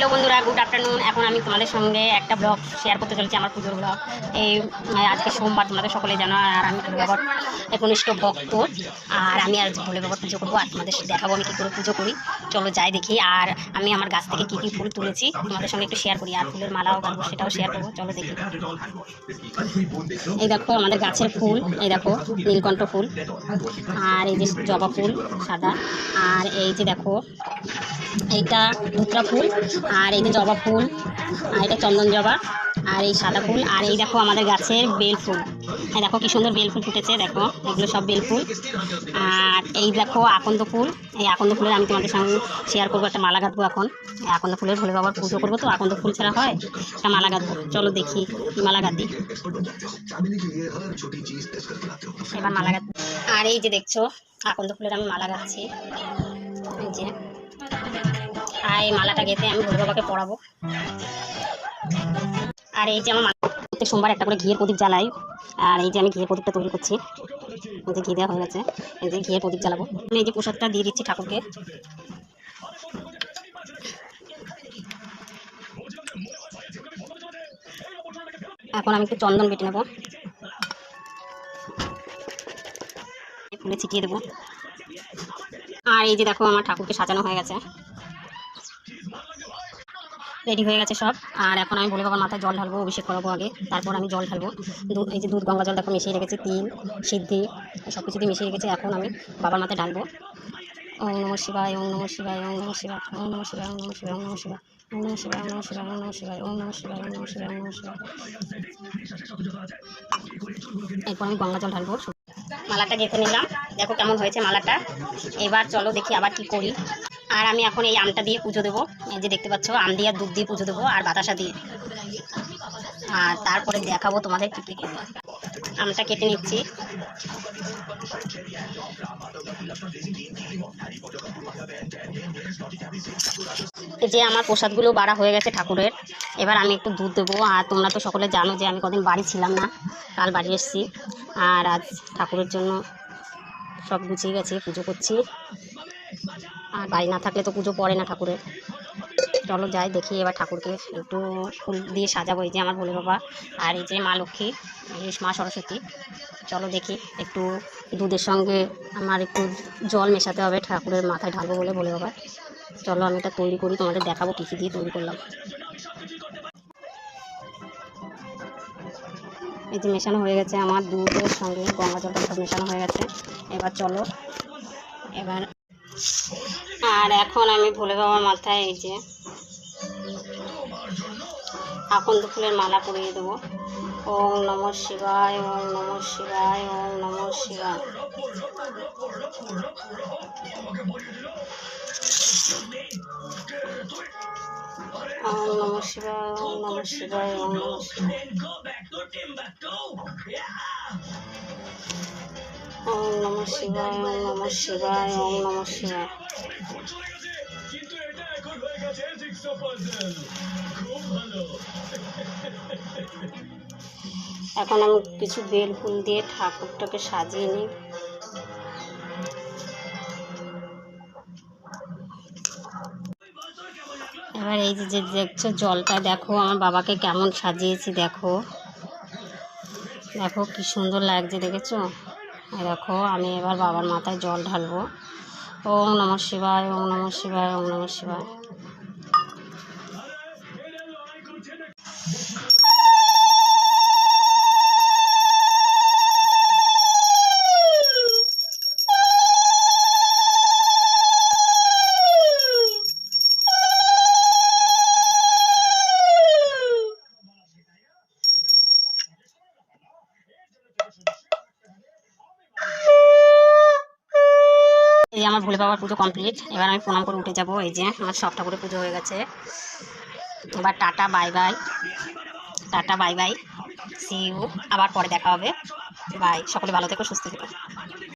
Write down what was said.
Hello বন্ধুরা good afternoon এখন আমি তোমাদের সঙ্গে একটা ব্লগ শেয়ার করতে চলেছি, আমার পুজোর ব্লগ এই আজকে সোমবার তোমাদের সকলে জানো, আর আমি ভোলে বাবার একনিষ্ঠ ভক্ত। আর আমি আজ ভোলে বাবার পুজো করব, আর তোমাদের দেখাবো আমি কী করে পুজো করি। চলো যাই দেখি, আর আমি আমার গাছ থেকে কী কী ফুল তুলেছি, তোমাদের সঙ্গে একটু শেয়ার করি, আর ফুলের মালাও গাড়বো সেটাও শেয়ার করব। চলো দেখি। এই দেখো, আমাদের গাছের ফুল, এই দেখো, নীলকণ্ঠ ফুল। আর এই যে জবা ফুল, সাদা। আর এই যে দেখো এইটা ধুতরা ফুল, আর এই যে জবা ফুল, আর এটা চন্দন জবা, আর এই সাদা ফুল, আর এই দেখো আমাদের গাছের বেল ফুল। এই দেখো কি সুন্দর বেল ফুল ফুটেছে, দেখো, এগুলো সব বেল ফুল। আর এই দেখো আকন্দ ফুল, এই আকন্দ ফুলের আমি তোমাদের সঙ্গে শেয়ার করব, একটা মালা গাঁথবো এখন। আকন্দ ফুলের ভোলে বাবার পুজো করব তো, আকন্দ ফুল ছাড়া হয়? একটা মালা গাঁথবো, চলো দেখি মালা গাঁথি। এবার মালা গাঁথ আর এই যে দেখছ, আকন্দ ফুলের আমি মালা গাঁথছি। এই যে আর এই মালাটা গেঁথে আমি ভোলে বাবাকে পড়াবো। আর এই যে আমার প্রত্যেক সোমবার একটা করে ঘিয়ের প্রদীপ জ্বালাই। আর এই যে আমি ঘিয়ের প্রদীপটা তৈরি করছি। এই যে ঘি দেওয়া হয়ে গেছে। এই যে ঘিয়ের প্রদীপ জ্বালাবো। আমি এই যে প্রসাদটা দিয়ে দিচ্ছি ঠাকুরকে। এখন আমি একটু চন্দন বেটে নেব। ফুলে ছিটিয়ে দেবো। আর এই যে দেখো আমার ঠাকুরকে সাজানো হয়ে গেছে রেডি হয়ে গেছে সব আর এখন আমি বলে বাবার মাথায় জল ঢালবো অভিষেক করাবো আগে তারপর আমি জল ঢালবো দুধ এই যে দুধ গঙ্গা জল দেখো মিশিয়ে রেখেছি তিল সিদ্ধি সব কিছু দিয়ে মিশিয়ে রেখেছি এখন আমি বাবার মাথায় ঢালবো ওম নম শিবায় ওম নম শিবায় ওম নম শিবায় ওম নম শিবায় ওম নম শিবায় ওম নম শিবায় ওম নম শিবায় ওম নম শিবায় ওম নম শিবায় ওম নম শিবায় ওম নম শিবায় ওম নম শিবায় এরপর আমি গঙ্গা জল ঢালবো মালাটা গেঁথে নিলাম। দেখো কেমন হয়েছে মালাটা। এবার চলো দেখি আবার কি করি। আর আমি এখন এই আমটা দিয়ে পুজো দেবো। এই যে দেখতে পাচ্ছ, আম দিয়ে আর দুধ দিয়ে পুজো দেবো আর বাতাসা দিয়ে। আর তারপরে দেখাবো তোমাদের কি কি। আমটা কেটে নিচ্ছি। যে আমার প্রসাদগুলো বাড়া হয়ে গেছে ঠাকুরের, এবার আমি একটু দুধ দেবো। আর তোমরা তো সকলে জানো যে আমি কদিন বাড়ি ছিলাম না, কাল বাড়ি এসেছি। আর আজ ঠাকুরের জন্য সব গুছিয়ে গেছি, পুজো করছি। আর বাড়ি না থাকলে তো পুজো পড়ে না ঠাকুরের। চলো যাই, দেখি এবার ঠাকুরকে একটু ফুল দিয়ে সাজাবো, এই যে আমার ভোলে বাবা আর এই যে মা লক্ষ্মী, এই মা সরস্বতী। চলো দেখি একটু দুধের সঙ্গে আমার একটু জল মেশাতে হবে, ঠাকুরের মাথায় ঢালবো বলে ভোলে বাবা। চলো আমি এটা তৈরি করি, তোমাদের দেখাবো কী কী দিয়ে তৈরি করলাম। এই যে মেশানো হয়ে গেছে আমার দুধের সঙ্গে, গঙ্গা জলটা সব মেশানো হয়ে গেছে। এবার চলো, এবার আর এখন আমি ভোলে বাবার মাথায় এই যে আকন্দ ফুলের মালা পরিয়ে দেবো। ওম নম শিবায়, ওম নম শিবায়, ওম নম শিবায়। ওম নম শিবায়, ওম নম শিবায়, ওম নম শিবায়। ওম নম শিবায়, ওম নম শিবায়, ওম নম শিবায়। এখন আমি কিছু বেল ফুল দিয়ে ঠাকুরটাকে সাজিয়ে নিই। এবার এই যে দেখছ জলটা, দেখো আমার বাবাকে কেমন সাজিয়েছি, দেখো। দেখো কি সুন্দর লাগছে, দেখেছ? দেখো, আমি এবার বাবার মাথায় জল ঢালবো। ওম নম শিবায়, ওম নম শিবায়, ওম নম শিবায়। এই আমার ভোলে বাবার পুজো কমপ্লিট এবার আমি প্রণাম করে উঠে যাব, এই যে আমার সব ঠাকুরের পুজো হয়ে গেছে। এবার tata bye bye tata bye bye see you আবার পরে দেখা হবে। বাই সকলে ভালো থেকো, সুস্থ থেকো।